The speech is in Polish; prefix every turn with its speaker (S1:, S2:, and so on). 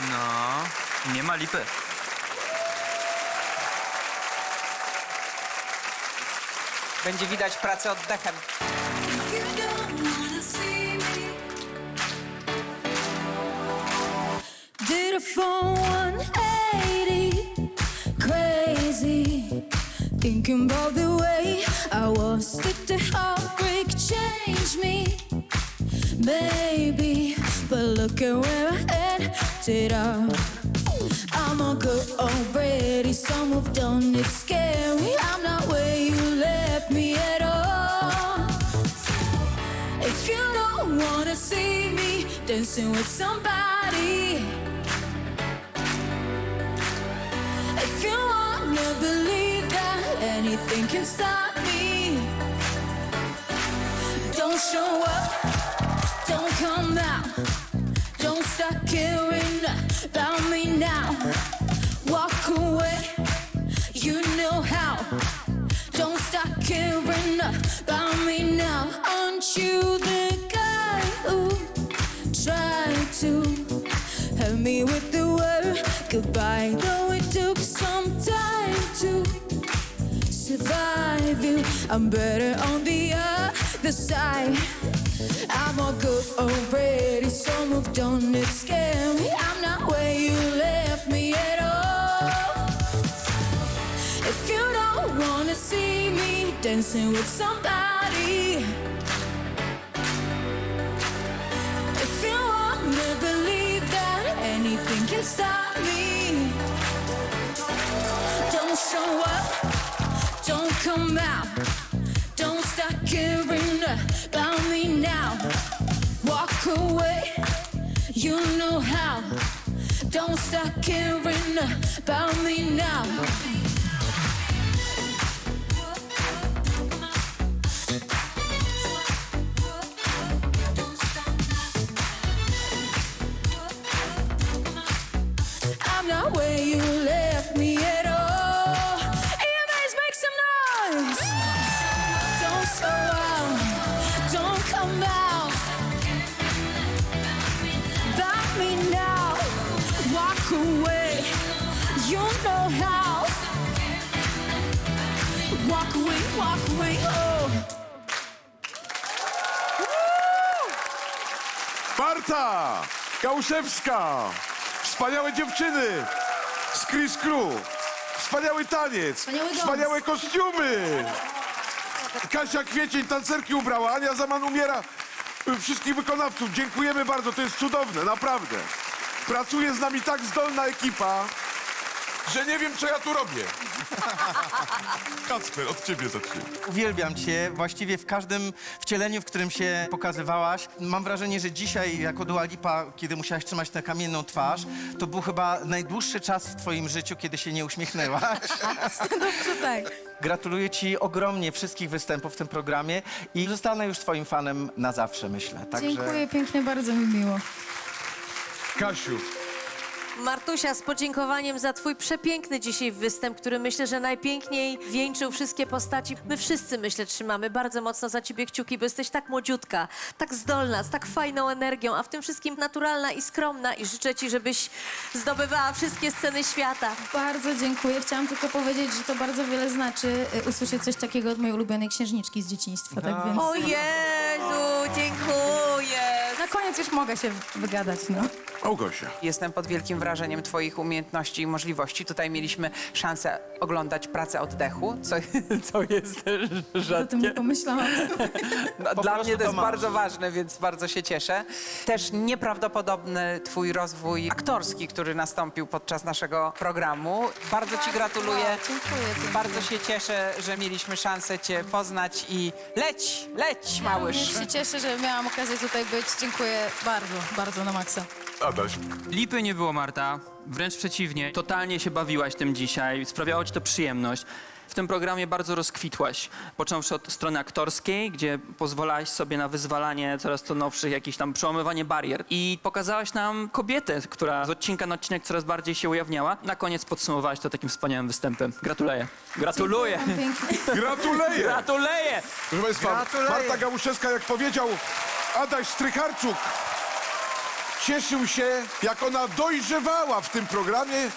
S1: No, nie ma lipy.
S2: Będzie widać pracę oddechem.
S3: Did a phone 180 crazy? Thinking about the way I was. Did the heartbreak change me? Maybe, but look at where I ended up. I'm all good already, so moved on. It's scary. I'm not where you left me at all. If you don't wanna see me dancing with somebody, if you wanna believe that anything can stop me, don't show up, don't come out, don't start caring about me now. Walk away, you know how. Don't stop caring about me now. Aren't you the guy who tried to help me with the word goodbye? Though it took some time to survive you, I'm better on the other side. Don't wanna see me dancing with somebody, if you wanna believe that anything can stop me, don't show up, don't come out, don't start caring about me now. Walk away, you know how. Don't start caring about me now. Know how. Walk away, walk away. Oh.
S4: Marta Kałuszewska, wspaniałe dziewczyny z Chris Crew, wspaniały taniec,
S3: Wspaniały
S4: wspaniałe kostiumy. Kasia Kwiecień tancerki ubrała, Ania Zaman umiera. Wszystkich wykonawców, dziękujemy bardzo, to jest cudowne, naprawdę. Pracuje z nami tak zdolna ekipa, że nie wiem, co ja tu robię. Kacper, od ciebie zacznę.
S5: Uwielbiam cię właściwie w każdym wcieleniu, w którym się pokazywałaś. Mam wrażenie, że dzisiaj jako Dua Lipa, kiedy musiałaś trzymać tę kamienną twarz, to był chyba najdłuższy czas w twoim życiu, kiedy się nie uśmiechnęłaś.
S3: Dobrze, tak.
S5: Gratuluję ci ogromnie wszystkich występów w tym programie i zostanę już twoim fanem na zawsze, myślę. Także...
S3: Dziękuję pięknie, bardzo mi miło.
S4: Kasiu,
S6: Martusia, z podziękowaniem za twój przepiękny dzisiaj występ, który myślę, że najpiękniej wieńczył wszystkie postaci. My wszyscy, myślę, trzymamy bardzo mocno za ciebie kciuki, bo jesteś tak młodziutka, tak zdolna, z tak fajną energią, a w tym wszystkim naturalna i skromna i życzę ci, żebyś zdobywała wszystkie sceny świata.
S3: Bardzo dziękuję. Chciałam tylko powiedzieć, że to bardzo wiele znaczy y, usłyszeć coś takiego od mojej ulubionej księżniczki z dzieciństwa, tak więc...
S6: O Jezu, dziękuję!
S3: Na koniec już mogę się wygadać, no.
S4: Małgosia.
S2: Jestem pod wielkim wrażeniem Twoich umiejętności i możliwości. Tutaj mieliśmy szansę oglądać pracę oddechu, co, co jest
S3: O tym nie
S2: rzadkie.
S3: pomyślałam.
S2: No,
S5: Po
S2: dla
S5: prostu
S2: mnie to
S5: to
S2: jest
S5: masz.
S2: bardzo ważne, więc bardzo się cieszę. Też nieprawdopodobny Twój rozwój aktorski, który nastąpił podczas naszego programu. Bardzo Ci gratuluję.
S3: Dziękuję pięknie.
S2: Bardzo się cieszę, że mieliśmy szansę Cię poznać i leć, leć, małyż.
S3: Ja się cieszę, że miałam okazję tutaj być. Dziękuję bardzo, bardzo na maksa.
S4: Adaś.
S1: Lipy nie było, Marta. Wręcz przeciwnie. Totalnie się bawiłaś tym dzisiaj. Sprawiało ci to przyjemność. W tym programie bardzo rozkwitłaś. Począwszy od strony aktorskiej, gdzie pozwalałaś sobie na wyzwalanie coraz to nowszych, jakichś tam przełamywanie barier. I pokazałaś nam kobietę, która z odcinka na odcinek coraz bardziej się ujawniała. Na koniec podsumowałaś to takim wspaniałym występem. Gratuluję. Gratuluję.
S3: Pięknie.
S4: Gratuluję!
S1: Gratuluję.
S4: Proszę Państwa,
S5: Gratuluję.
S4: Marta Gałuszewska, jak powiedział Adaś Strycharczuk, cieszył się, jak ona dojrzewała w tym programie